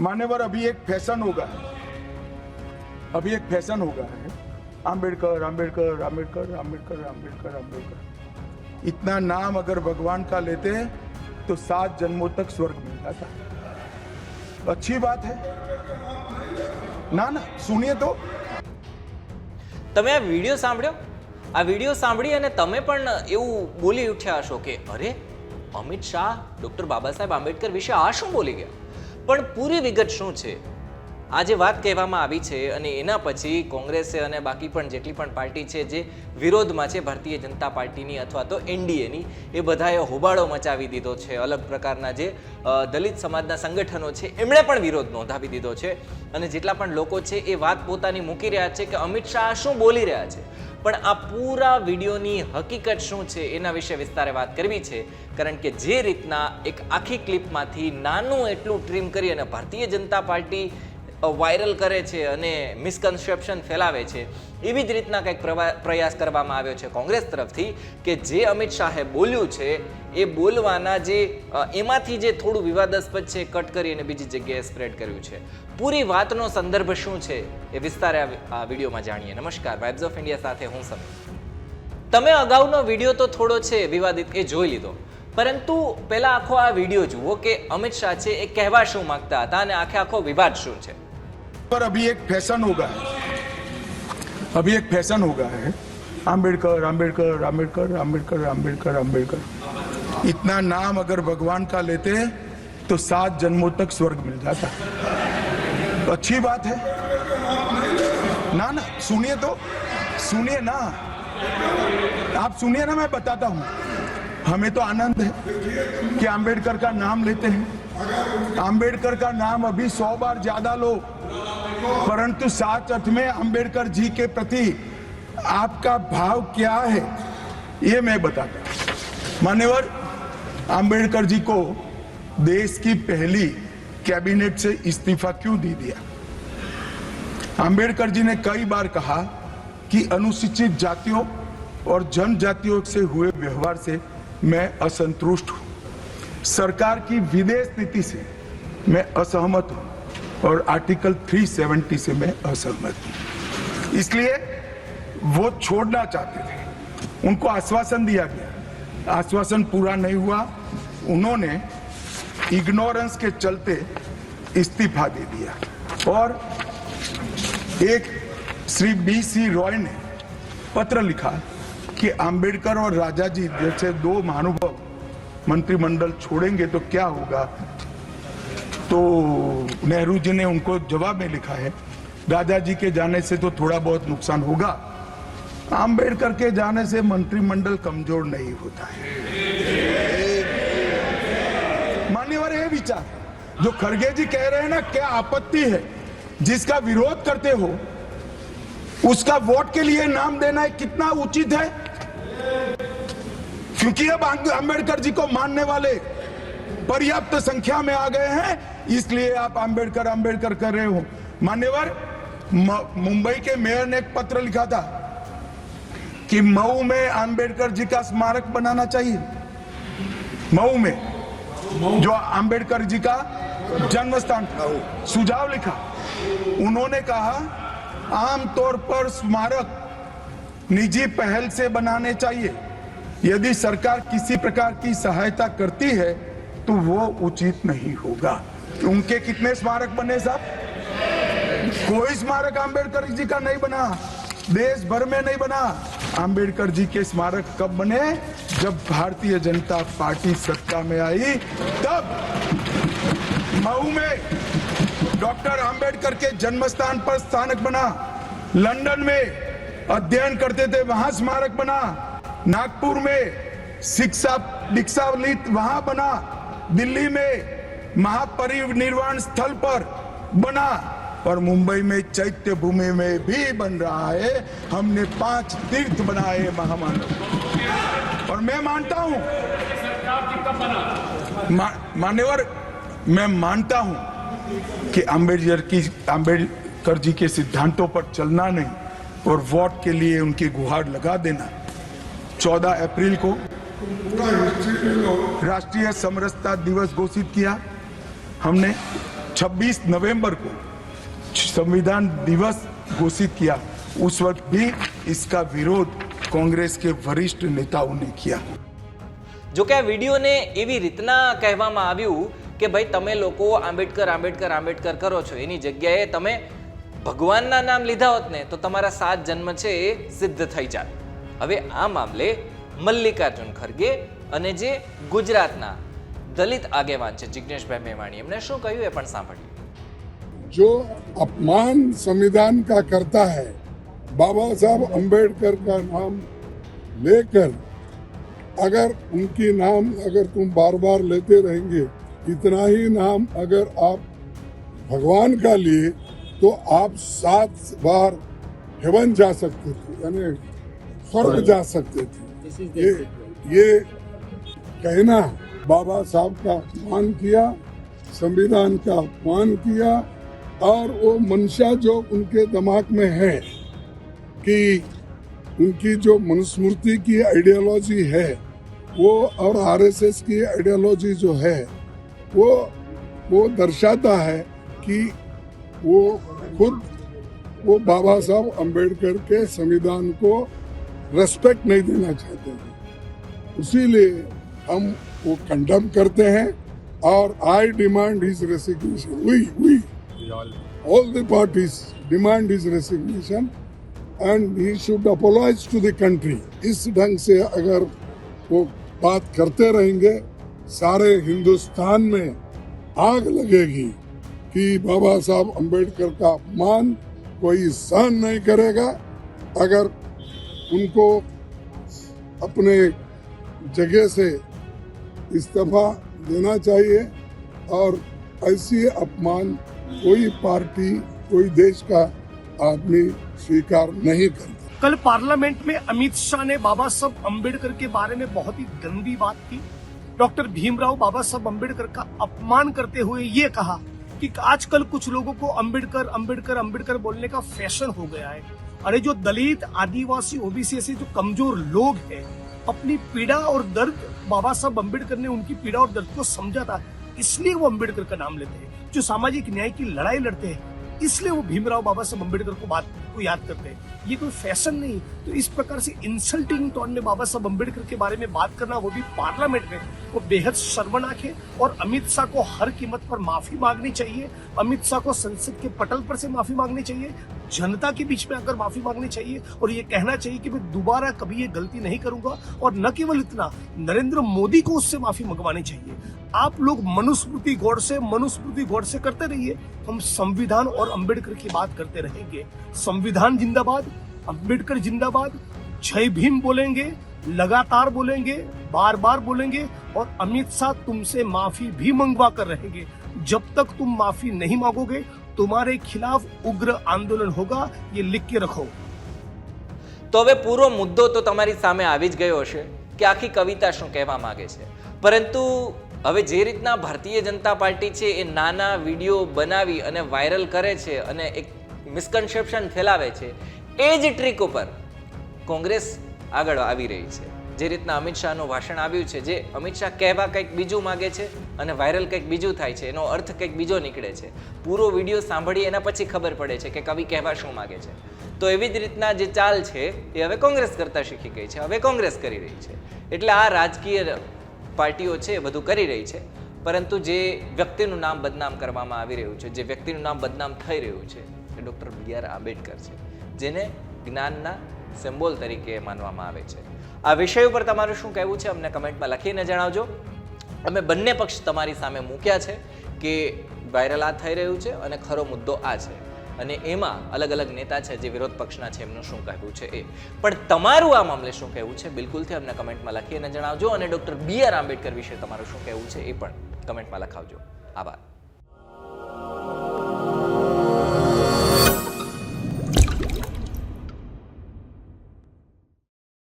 मान्यवर अभी एक फैशन होगा अभी एक फैशन होगा है आम्बेडकर आम्बेडकर आम्बेडकर आम्बेडकर आम्बेडकर आम्बेडकर इतना नाम अगर भगवान का लेते तो सात जन्मों तक स्वर्ग मिल जाता अच्छी बात है ना ना सुनिए तो તમે આ વિડીયો સાંભળ્યો આ વિડીયો સાંભળી અને તમે પણ એવું બોલી ઉઠ્યા હશો કે અરે અમિત શાહ ડૉક્ટર બાબા સાહેબ આંબેડકર વિશે આ શું બોલી ગયા પણ પૂરી વિગત શું છે? આ જે વાત કહેવામાં આવી છે અને એના પછી કોંગ્રેસે અને બાકી પણ જેટલી પણ પાર્ટી છે જે વિરોધમાં છે, ભારતીય જનતા પાર્ટીની અથવા તો એનડીએની, એ બધાએ હોબાળો મચાવી દીધો છે. અલગ પ્રકારના જે દલિત સમાજના સંગઠનો છે, એમણે પણ વિરોધ નોંધાવી દીધો છે. અને જેટલા પણ લોકો છે, એ વાત પોતાની મૂકી રહ્યા છે કે અમિત શાહ શું બોલી રહ્યા છે? પણ આ પૂરા વિડીયોની હકીકત શું છે એના વિશે વિસ્તારે વાત કરવી છે. કારણ કે જે રીતના એક આખી ક્લિપમાંથી નાનું એટલું ટ્રીમ કરી અને ભારતીય જનતા પાર્ટી વાયરલ કરે છે અને મિસકન્સેપ્શન ફેલાવે છે, એવી જ રીતના કંઈક પ્રયાસ કરવામાં આવ્યો છે કોંગ્રેસ તરફથી કે જે અમિત શાહે બોલ્યું છે, એ બોલવાના જે એમાંથી જે થોડું વિવાદાસ્પદ છે કટ કરી અને બીજી જગ્યાએ સ્પ્રેડ કર્યું છે. પૂરી વાતનો સંદર્ભ શું છે એ વિસ્તારે આ વિડીયોમાં જાણીએ. નમસ્કાર વાઇબ્સ ઓફ ઇન્ડિયા સાથે હું સમીર. તમે અગાઉનો વીડિયો તો થોડો છે વિવાદિત, એ જોઈ લીધો. પરંતુ પહેલા આખો આ વીડિયો જુઓ કે અમિત શાહ છે એ કહેવા શું માંગતા હતા અને આખે આખો વિવાદ શું છે? पर अभी एक फ़ैशन होगा। अभी एक फ़ैशन होगा है। आम्बेडकर आम्बेडकर आम्बेडकर आम्बेडकर आम्बेडकर आम्बेडकर इतना नाम अगर भगवान का लेते तो सात जन्मों तक स्वर्ग मिल जाता। अच्छी बात है। ना ना, सुनिए तो। सुनिए ना। आप सुनिए ना, मैं बताता हूँ। हमें तो आनंद है कि आम्बेडकर का नाम लेते हैं। आम्बेडकर का नाम अभी सौ बार ज़्यादा लो परंतु साच अर्थ में अंबेडकर जी के प्रति आपका भाव क्या है, ये मैं बताता। मान्यवर, अंबेडकर जी को देश की पहली कैबिनेट से इस्तीफा क्यों दे दिया? अंबेडकर जी ने कई बार कहा कि अनुसूचित जातियों और जनजातियों से हुए व्यवहार से मैं असंतुष्ट हूँ। सरकार की विदेश नीति से मैं असहमत हूँ। और आर्टिकल 370 से मैं असहमत हूँ। इसलिए वो छोड़ना चाहते थे। उनको आश्वासन दिया गया। आश्वासन पूरा नहीं हुआ। उन्होंने इग्नोरेंस के चलते इस्तीफा दे दिया। और एक श्री बी सी रॉय ने पत्र लिखा कि अंबेडकर और राजा जी जैसे दो महानुभव मंत्रिमंडल छोड़ेंगे तो क्या होगा? तो नेहरू जी ने उनको जवाब में लिखा है राजा जी के जाने से तो थोड़ा बहुत नुकसान होगा। अंबेडकर के जाने से मंत्रिमंडल कमज़ोर नहीं होता है। मान्यवर है विचार। जो खड़गे जी कह रहे हैं ना, क्या आपत्ति है? जिसका विरोध करते हो, उसका वोट के लिए नाम देना है कितना उचित है? क्योंकि अब अंबेडकर जी को मानने वाले पर्याप्त संख्या में आ गए हैं, इसलिए आप अंबेडकर अंबेडकर कर रहे हो। मान्यवर मुंबई के मेयर ने एक पत्र लिखा था कि मऊ में अंबेडकर जी का स्मारक बनाना चाहिए। मऊ में, जो अंबेडकर जी का जन्म स्थान सुझाव लिखा। उन्होंने कहा आमतौर पर स्मारक निजी पहल से बनाने चाहिए। यदि सरकार किसी प्रकार की सहायता करती है तो वो उचित नहीं होगा। उनके कितने स्मारक बने साहब? कोई स्मारक अंबेडकर जी का नहीं बना। देश भर में नहीं बना। अंबेडकर जी के स्मारक कब बने? जब भारतीय जनता पार्टी सत्ता में आई, तब मऊ में डॉक्टर अंबेडकर के जन्म स्थान पर स्थानक बना। लंदन में अध्ययन करते थे, वहाँ स्मारक बना। नागपुर में शिक्षा दीक्षा वहाँ बना। दिल्ली में महापरिनिर्वाण स्थल पर बना। और मुंबई में चैत्य भूमि में भी बन रहा है। हमने पाँच तीर्थ बनाए महामानव। और मैं मानता हूँ मान्यवर, मैं मानता हूँ कि अंबेडकर की, अंबेडकर जी के सिद्धांतों पर चलना नहीं, और वोट के लिए उनकी गुहार लगा देना। 14 अप्रैल को राष्ट्रीय समरसता दिवस घोषित किया हमने 26 नवंबर को संविधान दिवस घोषित किया उस वक्त भी इसका विरोध कांग्रेस के वरिष्ठ नेताओं ने किया જો કે આ વિડીયોને એવી રીતના કહેવામાં આવ્યું કે ભાઈ તમે લોકો આંબેડકર આંબેડકર આંબેડકર કરો છો એની જગ્યાએ તમે ભગવાનના નામ લીધા હોત ને તો તમારા સાત જન્મ છે એ સિદ્ધ થઈ જાત હવે આ મામલે મલ્લિકાર્જુન ખરગે અને જે ગુજરાતના દલિત આગેવાન છે જિજ્ઞેશભાઈ મેવાણી એમણે શું કહ્યું એ પણ સાંભળ્યું जो अपमान संविधान का करता है बाबा साहब अंबेडकर का नाम लेकर अगर उनकी नाम अगर तुम बार बार लेते रहेंगे इतना ही नाम अगर आप भगवान का लिए तो आप सात बार हेवन जा सकते थे यानी स्वर्ग जा सकते थे ये ये कहना बाबा साहब का अपमान किया संविधान का अपमान किया और वो मंशा जो उनके दिमाग में है कि उनकी जो मनुस्मृति की आइडियोलॉजी है वो और आरएसएस की आइडियोलॉजी जो है वो वो दर्शाता है कि वो खुद वो बाबा साहब अंबेडकर के संविधान को रेस्पेक्ट नहीं देना चाहते हैं। इसीलिए हम वो कंडम करते हैं और I demand his resignation we we all the parties demand his resignation and he should apologize to the country इस ढंग से अगर वो बात करते रहेंगे, सारे हिंदुस्तान में आग लगेगी कि बाबा साहब अंबेडकर का अपमान कोई सहन नहीं करेगा। अगर उनको अपने जगह से इस्तीफा देना चाहिए और ऐसी अपमान कोई पार्टी, कोई देश का आदमी स्वीकार नहीं करता। कल पार्लियामेंट में अमित शाह ने बाबा साहब अंबेडकर के बारे में बहुत ही गंदी बात की। डॉक्टर भीमराव बाबा साहब अंबेडकर का अपमान करते हुए ये कहा कि आजकल कुछ लोगों को अंबेडकर अंबेडकर अंबेडकर बोलने का फ़ैशन हो गया है। अरे जो दलित, आदिवासी, ओबीसी ऐसे जो कमज़ोर लोग हैं, अपनी पीड़ा और दर्द बाबा साहब अंबेडकर ने उनकी पीड़ा और दर्द को समझा था, इसलिए वो अंबेडकर का नाम लेते हैं। जो सामाजिक न्याय की लड़ाई लड़ते हैं इसलिए वो भीमराव बाबा साहब अंबेडकर को बात को याद करते हैं। ये कोई फ़ैशन नहीं तो इस प्रकार से इंसल्टिंग टोन में बाबा साहब अंबेडकर के बारे में बात करना वो भी पार्लियामेंट में। वो बेहद शर्मनाक है और अमित शाह को हर कीमत पर माफ़ी मांगनी चाहिए। अमित शाह को संसद के पटल पर से माफ़ी मांगनी चाहिए। जनता के बीच में आकर माफ़ी मांगनी चाहिए और ये कहना चाहिए कि मैं दोबारा कभी ये गलती नहीं करूँगा और न केवल इतना, नरेंद्र मोदी को उससे माफ़ी मंगवानी चाहिए। आप लोग मनुस्मृति गौड़ से मनुस्मृति गौड़ से करते रहिए हम संविधान और अंबेडकर की बात करते रहेंगे संविधान जिंदाबाद अंबेडकर जिंदाबाद जय भीम बोलेंगे लगातार बोलेंगे बार बार बोलेंगे और अमित शाह तुमसे माफी भी मंगवा कर रहेंगे जब तक तुम माफी नहीं मांगोगे तुम्हारे खिलाफ उग्र आंदोलन होगा ये लिख के रखो તો હવે પૂરો મુદ્દો તો તમારી સામે આવી જ ગયો હશે કે આખી કવિતા શું કહેવા માંગે છે પરંતુ હવે જે રીતના ભારતીય જનતા પાર્ટી છે એ નાના વીડિયો બનાવી અને વાયરલ કરે છે અને એક મિસકન્સેપ્શન ફેલાવે છે, એ જ ટ્રીક ઉપર કોંગ્રેસ આગળ આવી રહી છે. જે રીતના અમિત શાહનું ભાષણ આવ્યું છે, જે અમિત શાહ કહેવા કંઈક બીજું માગે છે અને વાયરલ કંઈક બીજું થાય છે, એનો અર્થ કંઈક બીજો નીકળે છે. પૂરો વીડિયો સાંભળી એના પછી ખબર પડે છે કે કવિ કહેવા શું માગે છે. તો એવી જ રીતના જે ચાલ છે, એ હવે કોંગ્રેસ કરતાં શીખી ગઈ છે, હવે કોંગ્રેસ કરી રહી છે. એટલે આ રાજકીય પાર્ટીઓ છે, એ બધું કરી રહી છે. પરંતુ જે વ્યક્તિનું નામ બદનામ કરવામાં આવી રહ્યું છે, જે વ્યક્તિનું નામ બદનામ થઈ રહ્યું છે, એ ડૉક્ટર બી આર આંબેડકર છે, જેને જ્ઞાનના સિમ્બોલ તરીકે માનવામાં આવે છે. આ વિષય ઉપર તમારું શું કહેવું છે, અમને કમેન્ટમાં લખીને જણાવજો. અમે બંને પક્ષ તમારી સામે મૂક્યા છે કે વાયરલ આ થઈ રહ્યું છે અને ખરો મુદ્દો આ છે. અને એમાં અલગ અલગ નેતા છે જે વિરોધ પક્ષના છે, એમનું શું કહેવું છે એ. પણ તમારું આ મામલે શું કહેવું છે? બિલકુલથી અમને કમેન્ટમાં લખી અને જણાવજો અને ડૉક્ટર બી આર આંબેડકર વિશે તમારું શું કહેવું છે એ પણ કમેન્ટમાં લખાવજો. આભાર.